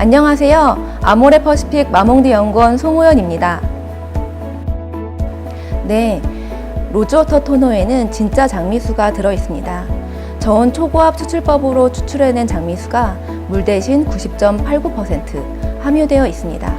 안녕하세요. 아모레 퍼시픽 마몽드 연구원 송호연입니다. 네, 로즈워터 토너에는 진짜 장미수가 들어 있습니다. 저온 초고압 추출법으로 추출해낸 장미수가 물 대신 90.89% 함유되어 있습니다.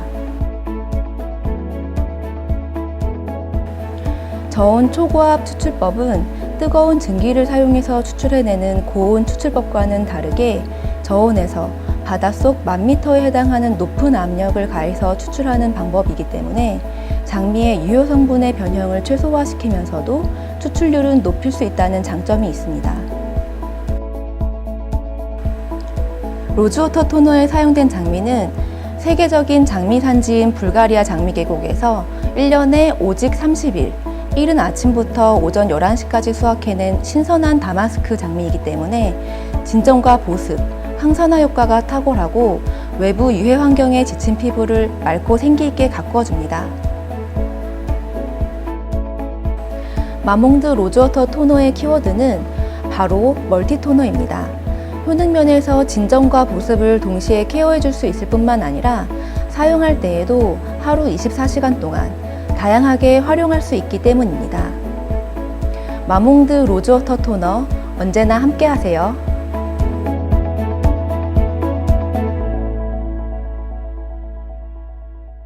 저온 초고압 추출법은 뜨거운 증기를 사용해서 추출해내는 고온 추출법과는 다르게 저온에서 바닷속 만 미터에 해당하는 높은 압력을 가해서 추출하는 방법이기 때문에 장미의 유효 성분의 변형을 최소화시키면서도 추출률은 높일 수 있다는 장점이 있습니다. 로즈워터 토너에 사용된 장미는 세계적인 장미 산지인 불가리아 장미 계곡에서 1년에 오직 30일, 이른 아침부터 오전 11시까지 수확해낸 신선한 다마스크 장미이기 때문에 진정과 보습, 항산화 효과가 탁월하고 외부 유해 환경에 지친 피부를 맑고 생기 있게 가꾸어줍니다. 마몽드 로즈워터 토너의 키워드는 바로 멀티 토너입니다. 효능 면에서 진정과 보습을 동시에 케어해 줄 수 있을 뿐만 아니라 사용할 때에도 하루 24시간 동안 다양하게 활용할 수 있기 때문입니다. 마몽드 로즈워터 토너 언제나 함께 하세요.